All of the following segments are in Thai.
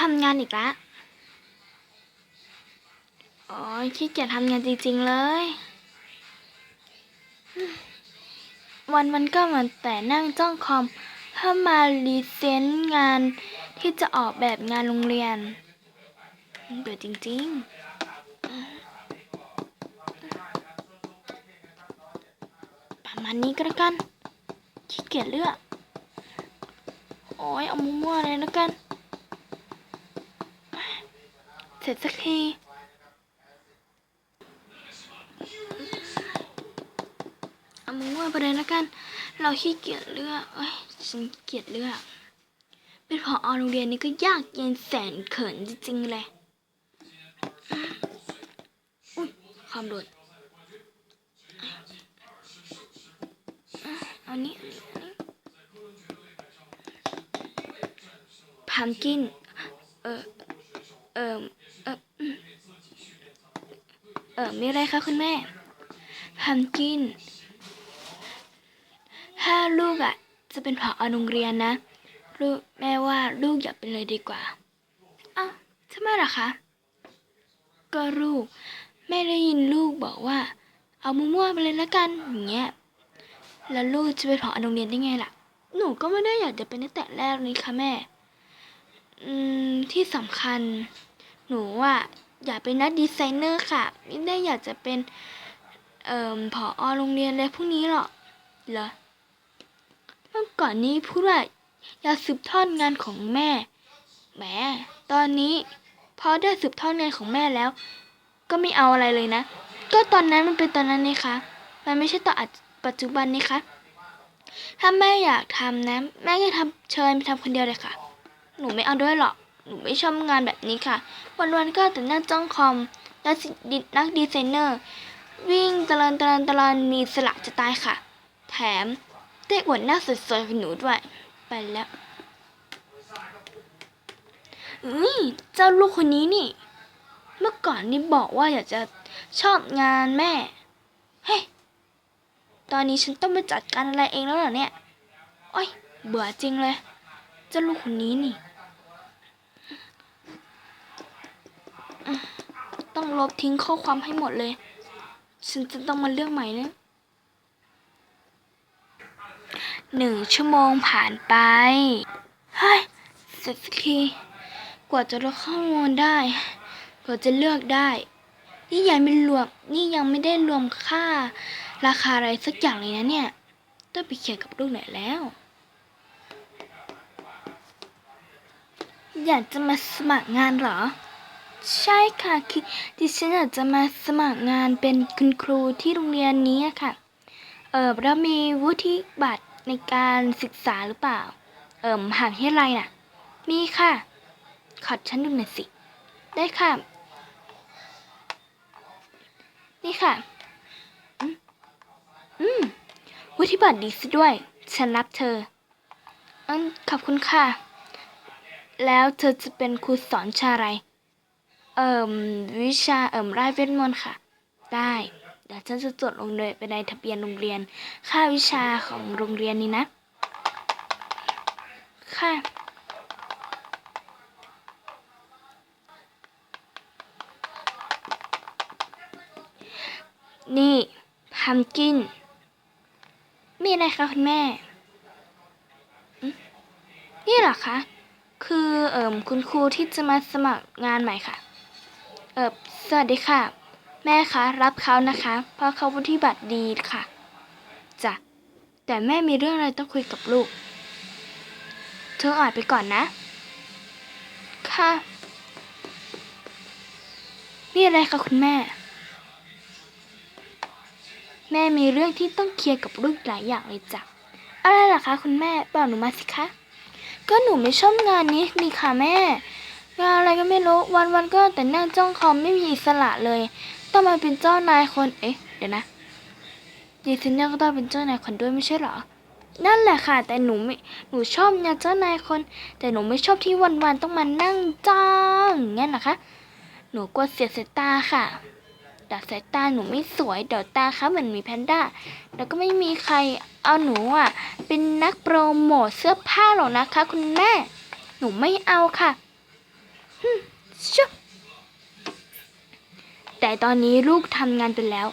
ทำงานอีกแล้วโอ้ยขี้เกียจทำงานจริงๆเลย วันมันก็เหมือนแต่นั่งจ้องคอม เพื่อมารีเซนต์งานที่จะออกแบบงานโรงเรียนเบื่อจริงๆ ประมาณนี้ก็แล้วกันขี้เกียจเลือก โอ้ยเอามั่วๆเลยแล้วกัน เสร็จสักทีเอามั่วๆไปเลยแล้วกัน เราขี้เกียจเลือกเอ้ยฉันเกียจเลือกเป็นพอโรงเรียนนี้ก็ยากเย็นแสนเขินจริงๆเลยอุ้ยความโดดอานี้เอานี้พัมกิน เออ ออเออเออมีอะไรคะคุณแม่พัมกิน ถ้าลูกอะ จะเป็นผอโรงเรียนนะ ลูกแม่ว่าลูกอย่าเป็นเลยดีกว่าอ้าวทำไมล่ะคะ ก็ลูก แม่ได้ยินลูกบอกว่า เอามั่วๆไปเลยละกันอย่างเงี้ย แล้วลูกจะไปผอโรงเรียนได้ไงล่ะ หนูก็ไม่ได้อยากจะเป็นตั้งแต่แรกนี่ค่ะแม่ อืมที่สำคัญ หนูอะอยากเป็นนักดีไซเนอร์ค่ะ ไม่ได้อยากจะเป็น เอ่อผอโรงเรียนอะไรพวกนี้หรอกเหรอเมื่อก่อนนี้พูดว่าอยากสืบทอดงานของแม่ แหม ตอนนี้พอได้สืบทอดงานของแม่แล้ว ก็ไม่เอาอะไรเลยนะ ก็ตอนนั้นมันเป็นตอนนั้นนี่คะ มันไม่ใช่ตอนปัจจุบันนี่คะ ถ้าแม่อยากทำนะ แม่ก็ทำเชิญไปทำคนเดียวเลยค่ะ หนูไม่เอาด้วยหรอก หนูไม่ชอบงานแบบนี้ค่ะ วันๆก็แต่นั่งจ้องคอมนักดินักดีไซเนอร์ วิ่งตะลันตะลันตะลันมีสละจะตายค่ะ แถมเต้อวดหน้าสวยๆของหนูด้วย ไปแล้วเอ้ยเจ้าลูกคนนี้นี่ เมื่อก่อนนี่บอกว่าอยากจะชอบงานแม่ เฮ้ยตอนนี้ฉันต้องไปจัดการอะไรเองแล้วเหรอเนี่ย โอ้ย เบื่อจริงเลย เจ้าลูกคนนี้นี่ ต้องลบทิ้งข้อความให้หมดเลย ฉันจะต้องมาเลือกใหม่นะหนึ่งชั่วโมงผ่านไปเฮ้ยเสร็จสักทีกว่าจะลดข้อมูลได้ กว่าจะเลือกได้ นี่ยังไม่รวมนี่ยังไม่ได้รวมค่า ราคาอะไรสักอย่างเลยนะเนี่ยต้องไปเคลียร์กับลูกหน่อยแล้ว อยากจะมาสมัครงานเหรอ ใช่ค่ะคือดิฉันอยากจะมาสมัครงานเป็นคุณครูที่โรงเรียนนี้อะค่ะ เออเรามีวุฒิบัตรในการศึกษาหรือเปล่า เอิมมหาวิทยาลัยน่ะ มีค่ะ ขอฉันดูหน่อยสิ ได้ค่ะ นี่ค่ะ อืมอืมวุฒิบัตรดีซะด้วย ฉันรับเธออืมขอบคุณค่ะ แล้วเธอจะเป็นครูสอนชาอะไร เอ่มวิชาเอ่มรายเวทมนต์ค่ะ ได้เดี๋ยวฉันจะจดลงเลยไปในทะเบียนโรงเรียน ค่าวิชาของโรงเรียนนี้นะ ค่ะนี่พัมกิน มีอะไรคะคุณแม่ นี่เหรอคะ คือเอ่มคุณครูที่จะมาสมัครงานใหม่ค่ะ เออสวัสดีค่ะ แม่คะ รับเขานะคะ เพราะเขาวุฒิบัตรดีค่ะจ้ะแต่แม่มีเรื่องอะไรต้องคุยกับลูก เธออ่านไปก่อนนะ ค่ะ นี่อะไรคะคุณแม่ แม่มีเรื่องที่ต้องเคลียร์กับลูกหลายอย่างเลยจ้ะอะไรล่ะคะ คุณแม่บอกหนูมาสิคะ ก็หนูไม่ชอบงานนี้นี่ค่ะแม่ งานอะไรก็ไม่รู้วันวันๆก็แต่นั่งจ้องคอมไม่มีอิสระเลย ต้องมาเป็นเจ้านายคนเอ๊ะเดี๋ยวนะดีไซเนอร์ก็ต้องเป็นเจ้านายคนด้วยไม่ใช่เหรอ นั่นแหละค่ะ แต่หนูไม่หนูชอบงานเจ้านายคน แต่หนูไม่ชอบที่วันวันๆต้องมานั่งจ้องงั้นนะคะหนูกลัวเสียสายตาค่ะดี๋ยวสายตาหนูไม่สวยเดี๋ยวตาคะเหมือนมีแพนด้าแล้วก็ไม่มีใครเอาหนูอะเป็นนักโปรโมทเสื้อผ้าหรอกนะคะ คุณแม่ หนูไม่เอาค่ะ ชุบแต่ตอนนี้ลูกทำงานไปแล้ว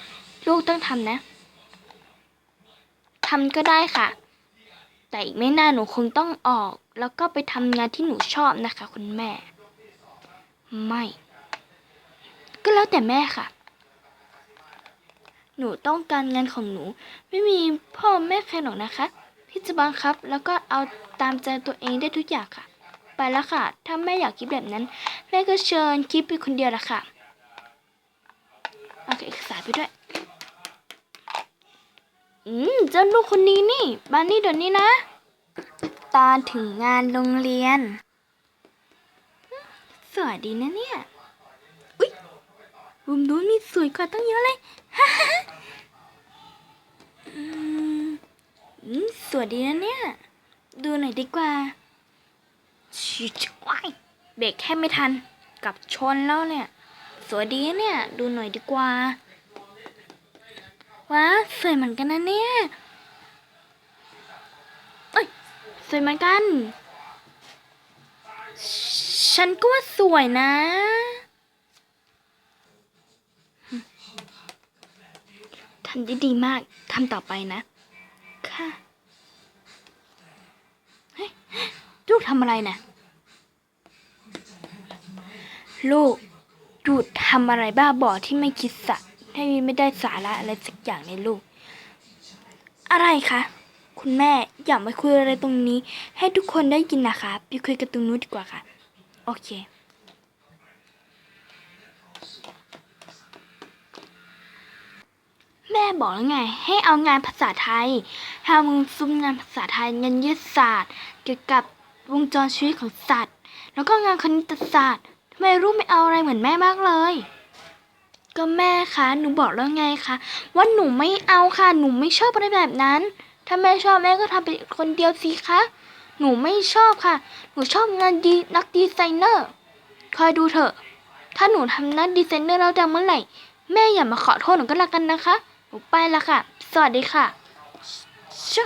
ลูกต้องทำนะทำก็ได้ค่ะ แต่อีกไม่นานหนูคงต้องออก แล้วก็ไปทำงานที่หนูชอบนะคะ คุณแม่ ไม่ ก็แล้วแต่แม่ค่ะ หนูต้องการงานของหนู ไม่มีพ่อแม่ใครหรอกนะคะที่จะบังคับ แล้วก็เอาตามใจตัวเองได้ทุกอย่างค่ะ ไปแล้วค่ะ ถ้าแม่อยากคิดแบบนั้น แม่ก็เชิญคิดไปคนเดียวละค่ะเอาเอกสารไปด้วย อืมเจ้าลูกคนนี้นี่บานนี้เดี๋ยวนี้นะ ตอนถึงงานโรงเรียน สวยดีนะเนี่ย อุ๊ยรุมนู้นมีสวยกว่าตั้งเยอะเลยอืมอืมสวยดีนะเนี่ย ดูหน่อยดีกว่า ชิชว้ายเบรกแค่ไม่ทัน กับชนแล้วเนี่ย สวยดีเนี่ย ดูหน่อยดีกว่า ว้าสวยเหมือนกันนะเนี่ยเอ้ยสวยเหมือนกัน ฉันก็ว่าสวยนะทำได้ดีมาก ทำต่อไปนะ ค่ะ เฮ้ย ลูกทำอะไรนะลูกหยุดทำอะไรบ้าบอที่ไม่คิดสะให้ไม่ได้สาระอะไรสักอย่างในลูก อะไรคะคุณแม่อย่ามาคุยอะไรตรงนี้ ให้ทุกคนได้ยินนะคะไปคุยกันตรงนู้นดีกว่าค่ะ โอเคแม่บอกแล้วไง ให้เอางานภาษาไทยทำซุ้มงานภาษาไทยงานวิทยาศาสตร์ เกี่ยวกับ วงจรชีวิตของสัตว์ แล้วก็งานคณิตศาสตร์ทำไมลูกไม่เอาอะไรเหมือนแม่มากเลย ก็แม่คะหนูบอกแล้วไงคะว่าหนูไม่เอาค่ะหนูไม่ชอบอะไรแบบนั้น ถ้าแม่ชอบแม่ก็ทำเป็นคนเดียวสิคะหนูไม่ชอบค่ะ หนูชอบงานดีนักดีไซเนอร์คอยดูเถอะ ถ้าหนูทำนักดีไซเนอร์แล้วดังเมื่อไหร่ แม่อย่ามาขอโทษหนูก็แล้วกันนะคะ หนูไปละค่ะ สวัสดีค่ะชะ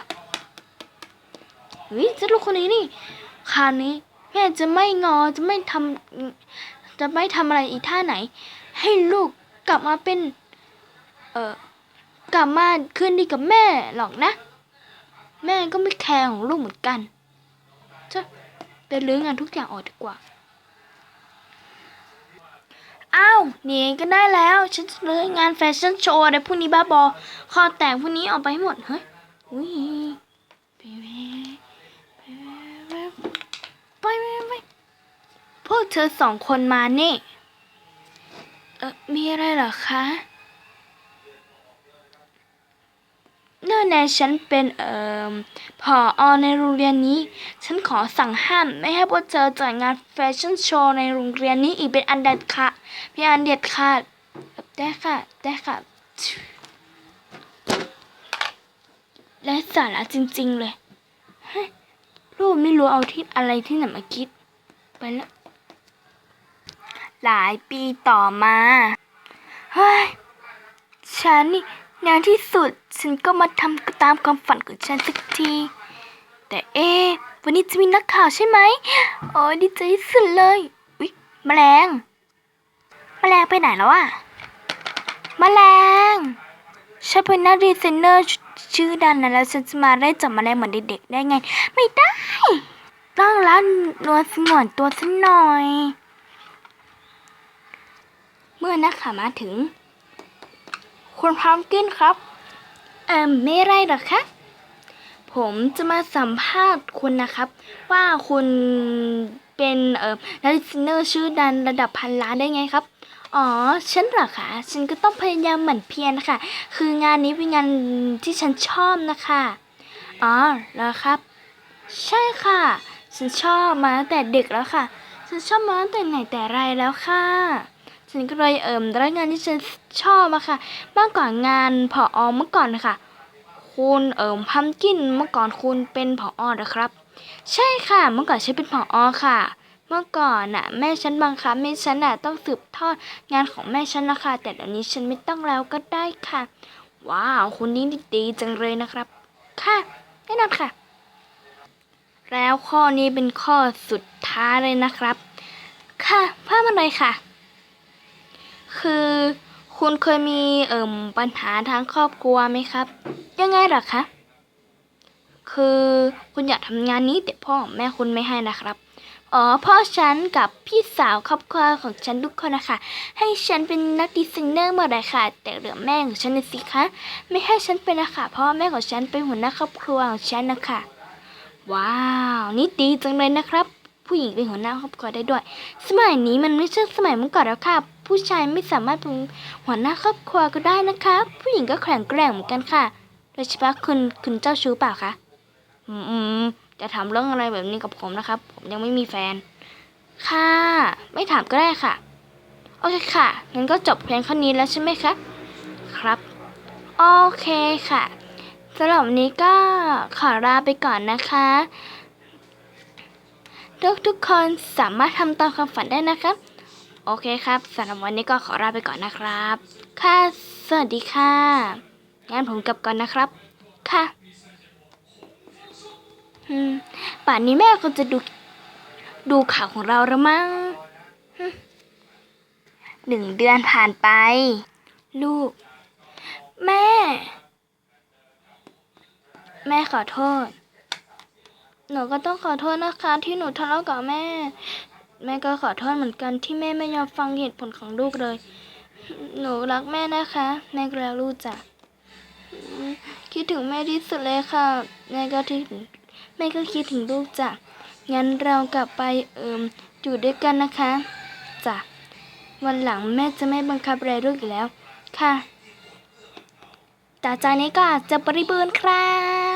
เฮ้ยเจ้าลูกคนนี้นี่ คราวนี้แม่จะไม่งอจะไม่ทำจะไม่ทำอะไรอีกท่าไหน ให้ลูกกลับมาเป็น เออกลับมาคืนดีกับแม่หรอกนะ แม่ก็ไม่แคร์ของลูกเหมือนกันจะไปรื้องานทุกอย่างออกดีกว่าอ้าวนี่ก็ได้แล้ว ฉันจะเลยงานแฟชั่นโชว์อะไรพวกนี้บ้าบอ คอแตกพวกนี้ออกไปให้หมด เฮ้ยอุ้ยไปไปไปไปไปไปพวก เธอสองคนมานี่ เออมีอะไรเหรอคะเนื่องในฉันเป็นเอ่อผออในโรงเรียนนี้ ฉันขอสั่งห้ามไม่ให้พวกเธอจัดงานแฟชั่นโชว์ในโรงเรียนนี้อีกเป็นอันเด็ดขาดเป็นอันเด็ดขาดได้ค่ะ ได้ค่ะ และสาระจริง ๆ เลย ลูกไม่รู้เอาที่อะไรที่ไหนมาคิด ไปแล้ว หลายปีต่อมา เฮ้ย ฉันนี่ในที่สุดฉันก็มาทำตามความฝันของฉันสักที แต่เอ๊วันนี้จะมีนักข่าวใช่ไหมโอ้ยดีใจที่สุดเลยอุ๊ยแมลง แมลงไปไหนแล้วอะแมลงฉันเป็นนักดีไซเนอร์ชื่อดังนะแล้วฉันจะมาได้จับแมลงเหมือนเด็กๆได้ไง ไม่ได้ ต้องรัดนวลสงวนตัวสักหน่อย เมื่อนักข่าวมาถึง คุณพร้อมกินครับ เอ่อไม่ไรหรอกครับผมจะมาสัมภาษณ์คุณนะครับ ว่าคุณเป็นเอ่อนักดิสเนอร์ชื่อดังระดับพันล้านได้ไงครับ อ๋อ ฉันเหรอคะ ฉันก็ต้องพยายามหมั่นเพียรนะคะ คืองานนี้เป็นงานที่ฉันชอบนะคะ อ๋อแล้วครับ ใช่ค่ะ ฉันชอบมาตั้งแต่เด็กแล้วค่ะ ฉันชอบมาตั้งแต่ไหนแต่ไรแล้วค่ะ ฉันก็เลยเอิมได้งานที่ฉันชอบอะค่ะมากกว่างานผอเมื่อก่อนนะคะคุณเอิมพัมกินเมื่อก่อนคุณเป็นผอเหรอครับ ใช่ค่ะเมื่อก่อนฉันเป็นผอค่ะ เมื่อก่อนน่ะแม่ฉันบังคับให้ฉันน่ะต้องสืบทอดงานของแม่ฉันนะคะแต่เดี๋ยวนี้ฉันไม่ต้องแล้วก็ได้ค่ะ ว้าวคุณนี่ดีจังเลยนะครับ ค่ะแน่นอนค่ะ แล้วข้อนี้เป็นข้อสุดท้ายเลยนะครับ ค่ะภาพมันเลยค่ะ คือ คุณเคยมีเอ่มปัญหาทางครอบครัวไหมครับ ยังไงหรอคะคือคุณอยากทำงานนี้แต่พ่อแม่คุณไม่ให้นะครับอ๋อพ่อฉันกับพี่สาวครอบครัวของฉันทุกคนนะคะ ให้ฉันเป็นนักดีไซเนอร์หมดเลยค่ะ แต่เหลือแม่ของฉันน่ะสิคะไม่ให้ฉันเป็นนะคะเพราะว่าแม่ของฉันเป็นหัวหน้าครอบครัวของฉันนะคะว้าวนี่ดีจังเลยนะครับ ผู้หญิงเป็นหัวหน้าครอบครัวได้ด้วย สมัยนี้มันไม่ใช่สมัยเมื่อก่อนแล้วค่ะ ผู้ชายไม่สามารถเป็นหัวหน้าครอบครัวก็ได้นะคะ ผู้หญิงก็แข็งแกร่งเหมือนกันค่ะ โดยเฉพาะคุณคุณเจ้าชู้เปล่าคะอืมจะถามเรื่องอะไรแบบนี้กับผมนะครับ ผมยังไม่มีแฟน ค่ะ ไม่ถามก็ได้ค่ะ โอเคค่ะ งั้นก็จบเพียงเท่นี้แล้วใช่ไหมคะ ครับ โอเคค่ะสำหรับวันนี้ก็ขอลาไปก่อนนะคะ ทุกทุกคนสามารถทำตามความฝันได้นะครับ โอเคครับสำหรับวันนี้ก็ขอลาไปก่อนนะครับ ค่ะ สวัสดีค่ะงั้นผมกลับก่อนนะครับ ค่ะป่านนี้แม่คงจะดูดูข่าวของเราแล้วมั้งหนึ่งเดือนผ่านไป ลูก แม่ แม่ขอโทษ หนูก็ต้องขอโทษนะคะ ที่หนูทะเลาะกับแม่ แม่ก็ขอโทษเหมือนกันที่แม่ไม่ยอมฟังเหตุผลของลูกเลย หนูรักแม่นะคะ แม่ก็รักลูกจ้ะคิดถึงแม่ที่สุดเลยค่ะ แม่ก็คิดถึงแม่ก็คิดถึงลูกจ้ะ งั้นเรากลับไปเอิมอยู่ด้วยกันนะคะจ้ะ วันหลังแม่จะไม่บังคับอะไรลูกอีกแล้ว ค่ะแต่ใจนี้ก็จจะบริบูรณ์ครับ